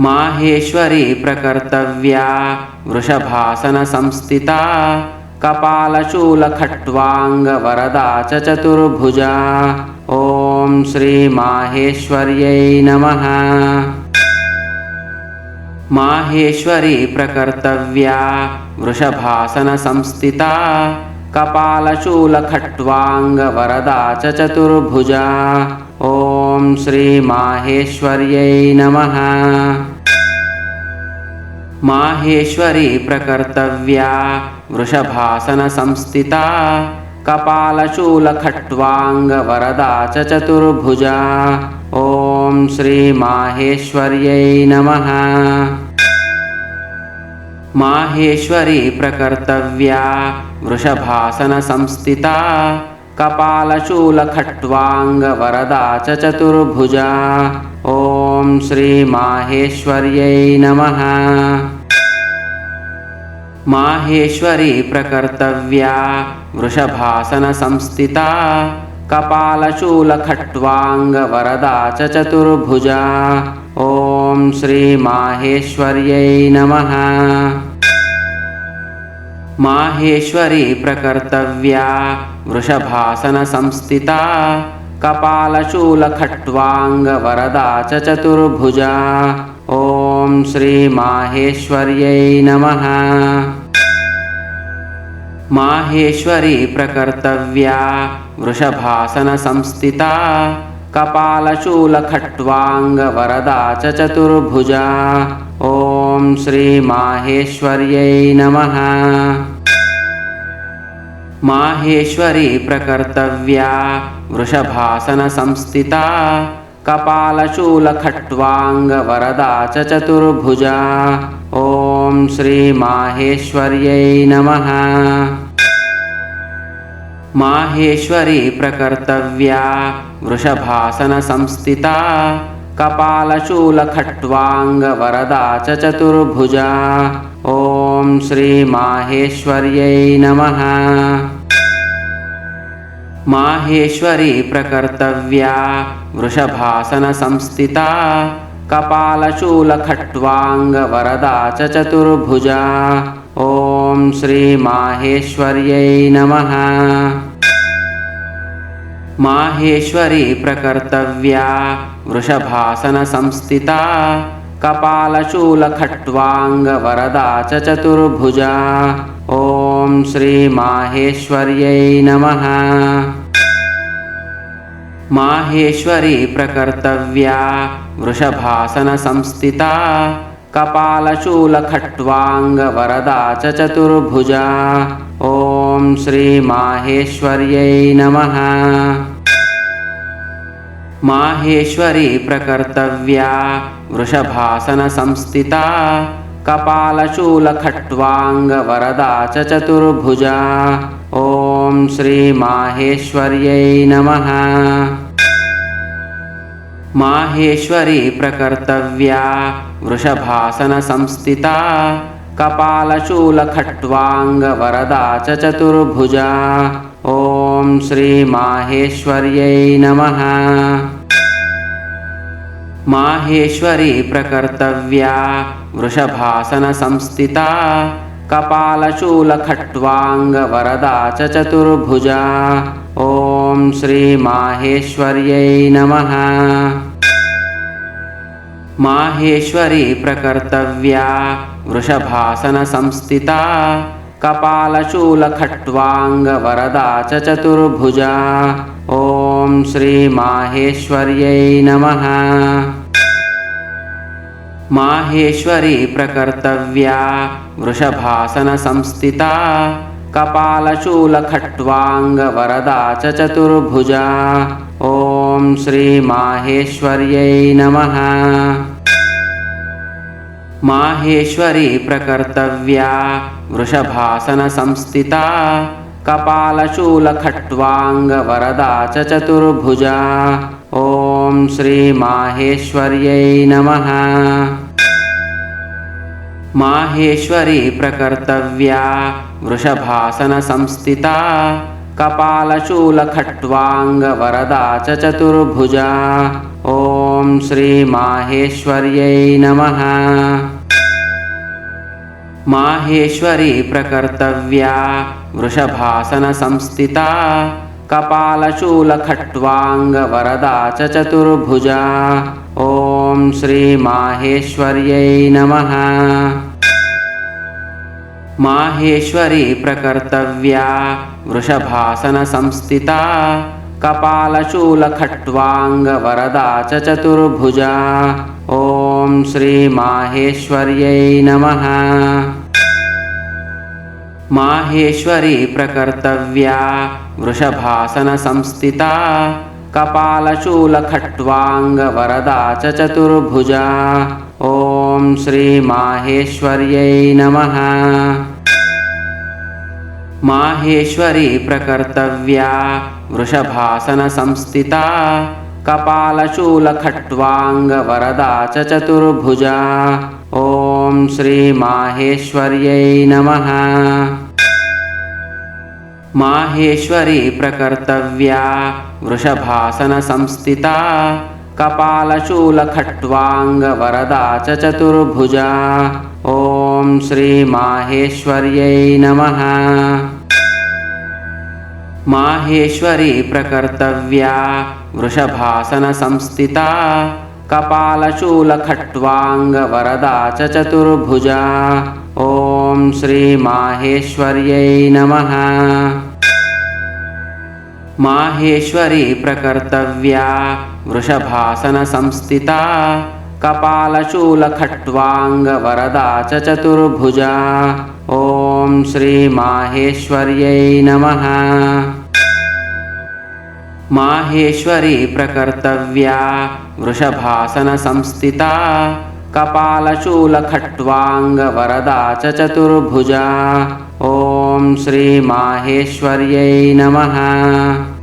माहेश्वरी प्रकर्तव्या। वृषभासनसंस्थिता। कपालशूलखट्वाङ्गवरदा च चतुर्भुजा। ॐ श्रीमाहेश्वर्यै नमः। माहेश्वरी प्रकर्तव्या। वृषभासनसंस्थिता। कपालशूलखट्वाङ्गवरदा च चतुर्भुजा। ॐ श्रीमाहेश्वर्यै नमः। माहेश्वरी प्रकर्तव्या वृषभासनसंस्थिता कपालशूलखट्वाङ्गवरदा च चतुर्भुजा। ॐ श्रीमाहेश्वर्यै नमः। माहेश्वरी प्रकर्तव्या वृषभासनसंस्थिता कपालशूलखट्वाङ्गवरदा च चतुर्भुजा ॐ श्रीमाहेश्वर्यै नमः। माहेश्वरी प्रकर्तव्या वृषभासनसंस्थिता कपालशूलखट्वाङ्गवरदा च चतुर्भुजा ॐ श्रीमाहेश्वर्यै नमः माहेश्वरी प्रकर्तव्या। वृषभासनसंस्थिता। कपालशूलखट्वाङ्गवरदा च चतुर्भुजा। ॐ श्रीमाहेश्वर्यै नमः। माहेश्वरी प्रकर्तव्या। वृषभासनसंस्थिता। कपालशूलखट्वाङ्गवरदा च चतुर्भुजा। ॐ श्रीमाहेश्वर्यै नमः। माहेश्वरी प्रकर्तव्या वृषभासनसंस्थिता कपालशूलखट्वाङ्गवरदा च चतुर्भुजा। ॐ श्रीमाहेश्वर्यै नमः। माहेश्वरी प्रकर्तव्या वृषभासनसंस्थिता कपालशूलखट्वाङ्गवरदा च चतुर्भुजा ॐ श्रीमाहेश्वर्यै नमः। माहेश्वरी प्रकर्तव्या वृषभासनसंस्थिता कपालशूलखट्वाङ्गवरदा च चतुर्भुजा ॐ श्रीमाहेश्वर्यै नमः माहेश्वरी प्रकर्तव्या। वृषभासनसंस्थिता। कपालशूलखट्वाङ्गवरदा च चतुर्भुजा। ॐ श्रीमाहेश्वर्यै नमः। माहेश्वरी प्रकर्तव्या। वृषभासनसंस्थिता। कपालशूलखट्वाङ्गवरदा च चतुर्भुजा। ॐ श्रीमाहेश्वर्यै नमः माहेश्वरी प्रकर्तव्या वृषभासनसंस्थिता कपालशूलखट्वाङ्गवरदा च चतुर्भुजा। ॐ श्रीमाहेश्वर्यै नमः। माहेश्वरी प्रकर्तव्या वृषभासनसंस्थिता कपालशूलखट्वाङ्गवरदा च चतुर्भुजा। ॐ श्रीमाहेश्वर्यै नमः। माहेश्वरी प्रकर्तव्या वृषभासनसंस्थिता कपालशूलखट्वाङ्गवरदा च चतुर्भुजा। ॐ श्रीमाहेश्वर्यै नमः। माहेश्वरी प्रकर्तव्या वृषभासनसंस्थिता कपालशूलखट्वाङ्गवरदा च चतुर्भुजा ॐ श्रीमाहेश्वर्यै नमः। माहेश्वरी प्रकर्तव्या वृषभासनसंस्थिता कपालशूलखट्वाङ्गवरदा च चतुर्भुजा ॐ श्रीमाहेश्वर्यै नमः माहेश्वरी प्रकर्तव्या वृषभासनसंस्थिता कपालशूलखट्वाङ्गवरदा च चतुर्भुजा। ॐ श्रीमाहेश्वर्यै नमः। माहेश्वरी प्रकर्तव्या वृषभासनसंस्थिता कपालशूलखट्वाङ्गवरदा च चतुर्भुजा। ॐ श्रीमाहेश्वर्यै नमः। माहेश्वरी प्रकर्तव्या वृषभासनसंस्थिता कपालशूलखट्वाङ्गवरदा च चतुर्भुजा। ॐ श्रीमाहेश्वर्यै नमः। माहेश्वरी प्रकर्तव्या वृषभासनसंस्थिता कपालशूलखट्वाङ्गवरदा च चतुर्भुजा ॐ श्रीमाहेश्वर्यै नमः। माहेश्वरी प्रकर्तव्या वृषभासनसंस्थिता कपालशूलखट्वाङ्गवरदा च चतुर्भुजा ॐ श्रीमाहेश्वर्यै नमः माहेश्वरी प्रकर्तव्या वृषभासनसंस्थिता कपालशूलखट्वाङ्गवरदा च चतुर्भुजा। ॐ श्रीमाहेश्वर्यै नमः। माहेश्वरी प्रकर्तव्या वृषभासनसंस्थिता कपालशूलखट्वाङ्गवरदा च चतुर्भुजा। ॐ श्रीमाहेश्वर्यै नमः माहेश्वरी प्रकर्तव्या। वृषभासनसंस्थिता। कपालशूलखट्वाङ्गवरदा च चतुर्भुजा। ॐ श्रीमाहेश्वर्यै नमः। माहेश्वरी प्रकर्तव्या। वृषभासनसंस्थिता। कपालशूलखट्वाङ्गवरदा च चतुर्भुजा ॐ श्रीमाहेश्वर्यै नमः। माहेश्वरी प्रकर्तव्या वृषभासनसंस्थिता कपालशूलखट्वाङ्गवरदा च चतुर्भुजा। ॐ श्रीमाहेश्वर्यै नमः